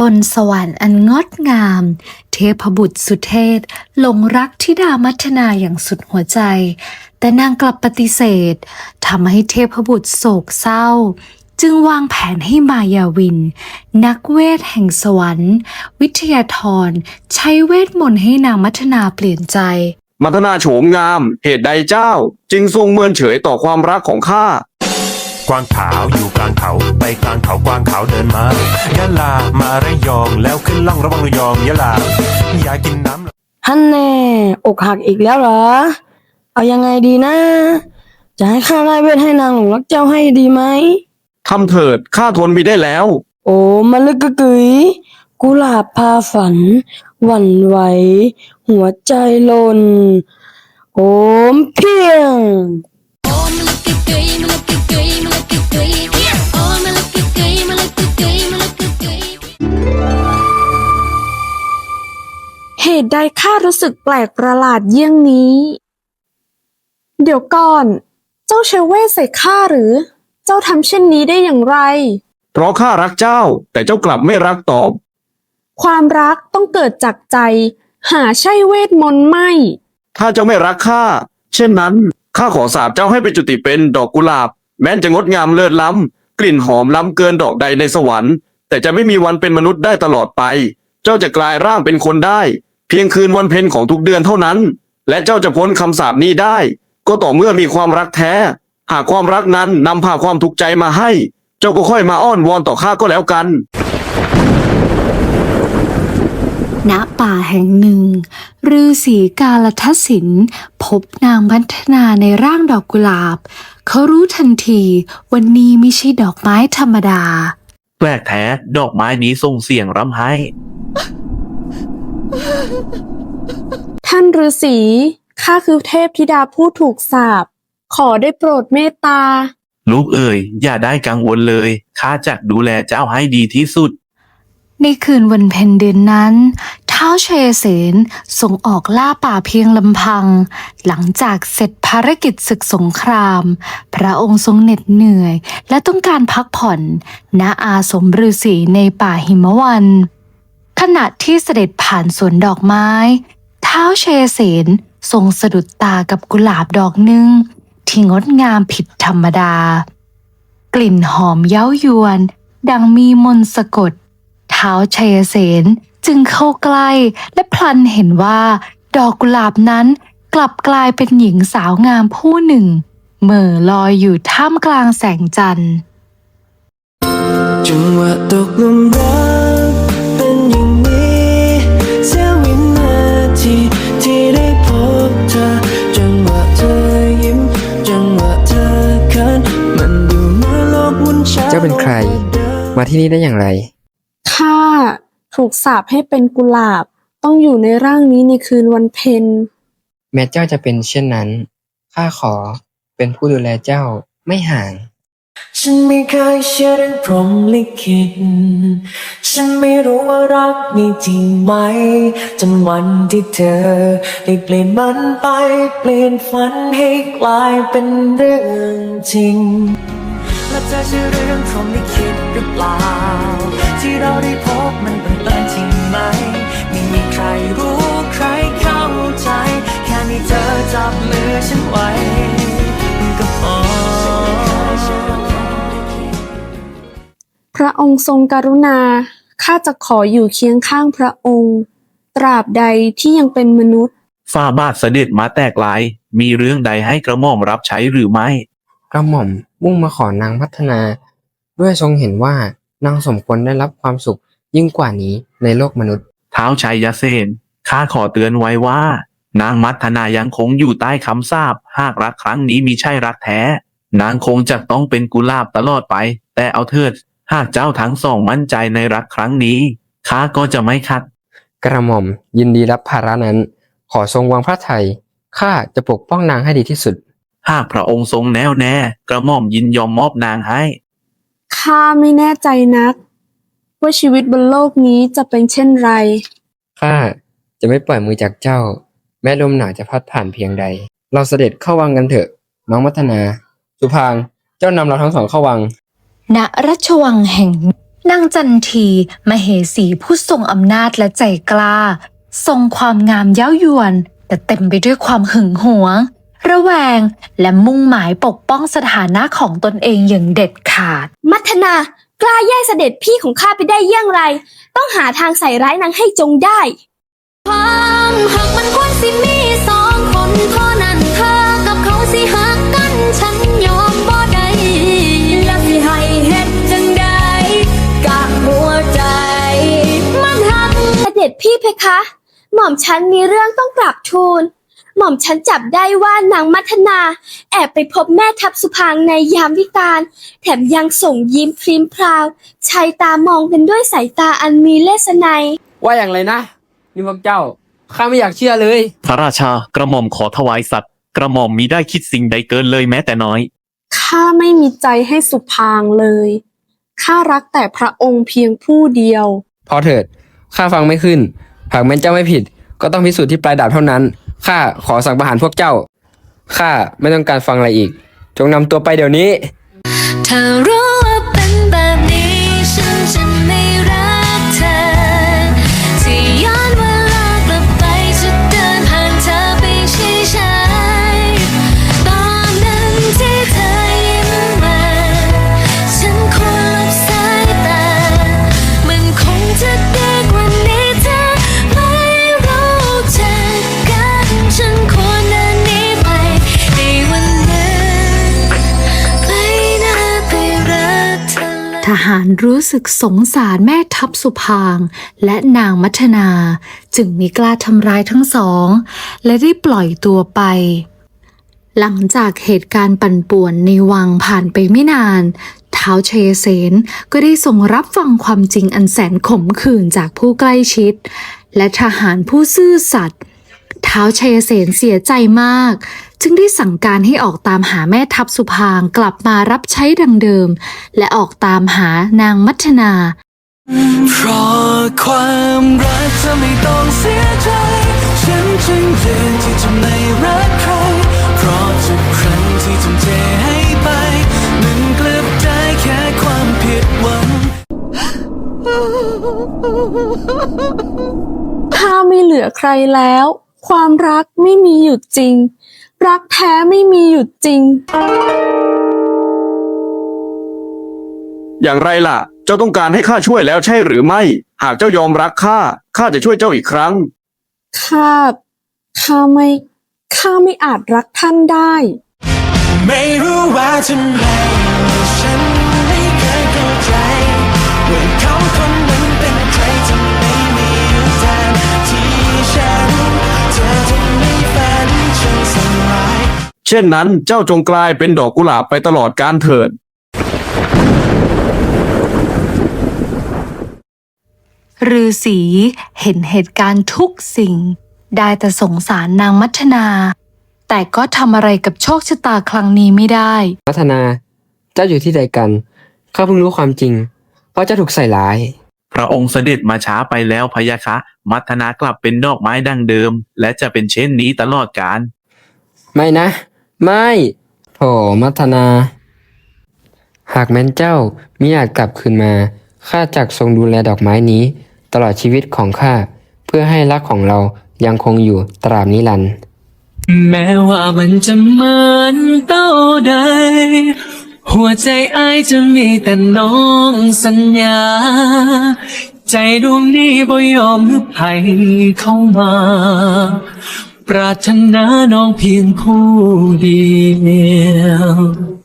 บนสวรรค์อันงดงาม เทพบุตรสุเทพหลงรักธิดามัทนาอย่างสุดหัวใจ แต่นางกลับปฏิเสธทำให้เทพบุตรโศกเศร้า จึงวางแผนให้มายาวิน นักเวทแห่งสวรรค์ วิทยาธรใช้เวทมนต์ให้นางมัทนาเปลี่ยนใจ มัทนาโฉมงาม เหตุใดเจ้า จึงทรงเมินเฉยต่อความรักของข้า วางขาวอยู่กลางเขาไปกลางเขากวางขาวเดินมายะลามาระยองแล้วขึ้นล่องระวังระยองยะลาอยากกินน้ำฮันแน่อกหักอีกแล้วเหรอ เอายังไงดีนะ จะให้ข้าไล่เวทให้นางหลงรักเจ้าให้ดีไหมทำเถิดข้าทนไม่ได้แล้ว โอ้มะลึกกะกึ๋ยกุหลาบพาฝัน หวั่นไหว หัวใจหลน โอมเพียง เหตุใดข้ารู้สึกแปลกประหลาดเยี่ยงนี้ เดี๋ยวก่อน เจ้าเชเวสใส่ข้าหรือ เจ้าทำเช่นนี้ได้อย่างไร เพราะข้ารักเจ้า แต่เจ้ากลับไม่รักตอบ ความรักต้องเกิดจากใจ หาใช่เวทมนต์ไม่ ถ้าเจ้าไม่รักข้า เช่นนั้น ข้าขอสาบเจ้าให้ไปจุติเป็นดอกกุหลาบ แม้นจะงดงามเลิศล้ำ กลิ่นหอมล้ำเกินดอกใดในสวรรค์ แต่จะไม่มีวันเป็นมนุษย์ได้ตลอดไป เจ้าจะกลายร่างเป็นคนได้ เพียงคืนวันเพ็ญของทุกเดือนเท่านั้น และเจ้าจะพ้นคำสาปนี้ได้ ก็ต่อเมื่อมีความรักแท้ หากความรักนั้นนำพาความทุกข์ใจมาให้ เจ้าก็ค่อยมาอ้อนวอนต่อข้าก็แล้วกัน ณป่าแห่งหนึ่งฤาษีกาลทัศสินพบนางมัทนาในร่างดอกกุหลาบ เขารู้ทันทีวันนี้ไม่ใช่ดอกไม้ธรรมดา แปลกแท้ดอกไม้นี้ส่งเสียงร่ำไห้ ท่านฤาษีข้าคือเทพธิดาผู้ถูกสาปขอได้โปรดเมตตา ลูกเอ๋ยอย่าได้กังวลเลยข้าจะดูแลเจ้าให้ดีที่สุด ในคืนวันเพ็ญเดือนนั้นท้าวเชยเสนส่งออกล่าป่าเพียงลำพัง หลังจากเสร็จภารกิจศึกสงคราม พระองค์ทรงเหน็ดเหนื่อย และต้องการพักผ่อน ณอาสมฤาษีในป่าหิมวัน ขณะที่เสด็จผ่านสวนดอกไม้ท้าวเชยเสนทรงสะดุดตากับกุหลาบดอกหนึ่ง ที่งดงามผิดธรรมดา กลิ่นหอมเย้ายวน ดังมีมนสะกด ท้าวชัยเสนจึงเข้าใกล้และพลันเห็นว่า ดอกกุหลาบนั้นกลับกลายเป็นหญิงสาวงามผู้หนึ่งเหม่อลอยอยู่ท่ามกลางแสงจันทร์จังหวะตกหลุมรักเป็นอย่างนี้เสียวินาทีที่ได้พบเธอ จังหวะเธอยิ้ม จังหวะเธอเขินมันดูเหมื่อนโลกหมุนช้าเจ้าเป็นใคร มาที่นี่ได้อย่างไร ข้าถูกสาปให้เป็นกุหลาบ ต้องอยู่ในร่างนี้ในคืนวันเพ็ญ แม้เจ้าจะเป็นเช่นนั้น ข้าขอเป็นผู้ดูแลเจ้าไม่ห่าง ฉันไม่เคยเชื่อเรื่องพรหมลิขิต ฉันไม่รู้ว่ารักมีจริงไหม จนวันที่เธอได้เปลี่ยนมันไป เปลี่ยนฝันให้กลายเป็นเรื่องจริง และเธอเชื่อเรื่องพรหมลิขิตหรือเปล่าที่ เราได้พบมันบังเอิญจริงไหม ไม่มีใครรู้ใครเข้าใจ แค่มีเธอจับมือฉันไว้ก็พอพระองค์ทรงกรุณา ข้าจะขออยู่เคียงข้างพระองค์ ตราบใดที่ยังเป็นมนุษย์ ฝ่าบาทเสด็จมาแตกลาย มีเรื่องใดให้กระหม่อมรับใช้หรือไม่ กระหม่อมมุ่งมาขอนางพัฒนา ด้วยทรงเห็นว่า นางสมควรได้รับความสุขยิ่งกว่านี้ในโลกมนุษย์ เท้าวชัยยเสนข้าขอเตือนไว้ว่า นางมัทนายังคงอยู่ใต้คำสาปหากรักครั้งนี้มีใช่รักแท้ นางคงจะต้องเป็นกุหลาบตลอดไป แต่เอาเถิด หากเจ้าทั้งสองมั่นใจในรักครั้งนี้ข้าก็จะไม่ขัด กระหม่อมยินดีรับภาระนั้น ขอทรงวางพระทัยข้าจะปกป้องนางให้ดีที่สุด หากพระองค์ทรงแน่วแน่ กระหม่อมยินยอมมอบนางให้ ข้าไม่แน่ใจนัก ว่าชีวิตบนโลกนี้จะเป็นเช่นไร ข้าจะไม่ปล่อยมือจากเจ้า แม้ลมหนาวจะพัดผ่านเพียงใด เราเสด็จเข้าวังกันเถอะ น้องมัทนา สุพางค์เจ้านำเราทั้งสองเข้าวัง ณราชวังแห่งนางจันทีมเหสีผู้ทรงอำนาจและใจกล้า ทรงความงามเย้ายวน แต่เต็มไปด้วยความหึงหวง ระแวง และมุ่งหมายปกป้องสถานะของตนเองอย่างเด็ดขาด มัทนากล้าแย่งเสด็จพี่ของข้าไปได้อย่างไร ต้องหาทางใส่ร้ายนางให้จงได้ ความหักมันควรสิมีสองคนเท่านั้นเธอกับเขาสิหักกันฉันยอมบ่ได้แล้วสิให้เฮ็ดจังใดกะหัวใจ มันหักเสด็จพี่เพคะ หม่อมฉันมีเรื่องต้องกราบทูล หม่อมฉันจับได้ว่านางมัทนา แอบไปพบแม่ทัพสุพางในยามวิกาลแถมยังส่งยิ้มพริมพราวชายตามองกันด้วยสายตาอันมีเลสไนยว่าอย่างไรนะนี่พวกเจ้าข้าไม่อยากเชื่อเลย พระราชากระหม่อมขอถวายสัตว์ กระหม่อมมิได้คิดสิ่งใดเกินเลยแม้แต่น้อย ข้าไม่มีใจให้สุพางเลย ข้ารักแต่พระองค์เพียงผู้เดียว พอเถิดข้าฟังไม่ขึ้น หากแม้นเจ้าไม่ผิด ก็ต้องพิสูจน์ที่ปลายดาบเท่านั้น ข้าขอสั่งประหารพวกเจ้า ข้าไม่ต้องการฟังอะไรอีก จงนำตัวไปเดี๋ยวนี้ถ้ารู้ หารรู้สึกสงสารแม่ทัพสุพางและนางมัทนา จึงไมีกล้าทำร้ายทั้งสอง และได้ปล่อยตัวไป หลังจากเหตุการณ์ปั่นป่วนในวังผ่านไปไม่นานท้าวเชยเสนก็ได้ทรงรับฟังความจริงอันแสนขมขื่นจากผู้ใกล้ชิด และทหารผู้ซื่อสัตย์ ท้าวชัยเสนเสียใจมาก จึงได้สั่งการให้ออกตามหาแม่ทัพสุพางกลับมารับใช้ดังเดิม และออกตามหานางมัทนา เพราะความรักจะไม่ต้องเสียใจ ฉันจึงเลือกที่จะไม่รักใคร เพราะทุกครั้งที่ทุ่มเทให้ไป มันกลับได้แค่ความผิดหวังถ้าไม่เหลือใครแล้ว ความรักไม่มีอยู่จริง รักแท้ไม่มีอยู่จริง อย่างไรล่ะ เจ้าต้องการให้ข้าช่วยแล้วใช่หรือไม่ หากเจ้ายอมรักข้าข้าจะช่วยเจ้าอีกครั้ง ข้า ข้าไม่ ข้าไม่อาจรักท่านได้ ไม่รู้ว่าทำไมฉันไม่เคยเข้าใจว่าเขา ช่นนั้นเจ้าจงกลายเป็นดอกกุหลาบไปตลอดกาลเถิด ฤาษีเห็นเหตุการณ์ทุกสิ่ง ได้แต่สงสารนางมัทนา แต่ก็ทำอะไรกับโชคชะตาครั้งนี้ไม่ได้ พัฒนา เจ้าอยู่ที่ใดกัน ข้าเพิ่งรู้ความจริง เพราะเจ้าถูกใส่ร้าย พระองค์เสด็จมาช้าไปแล้วพะยะคะมัทนากลับเป็นดอกไม้ดั้งเดิม และจะเป็นเช่นนี้ตลอดกาล ไม่นะ ไม่โถมัทนา หากแม้นเจ้ามิอาจกลับคืนมาข้าจักทรงดูแลดอกไม้นี้ ตลอดชีวิตของข้าเพื่อให้รักของเรายังคงอยู่ตราบนิรันดร์แม้ว่ามันจะเหมือนเต้าใด หัวใจอายจะมีแต่น้องสัญญา ใจดวงนี้บ่ยอมให้ใครเข้ามา ปรารถนาน้องเพียงผู้เดียว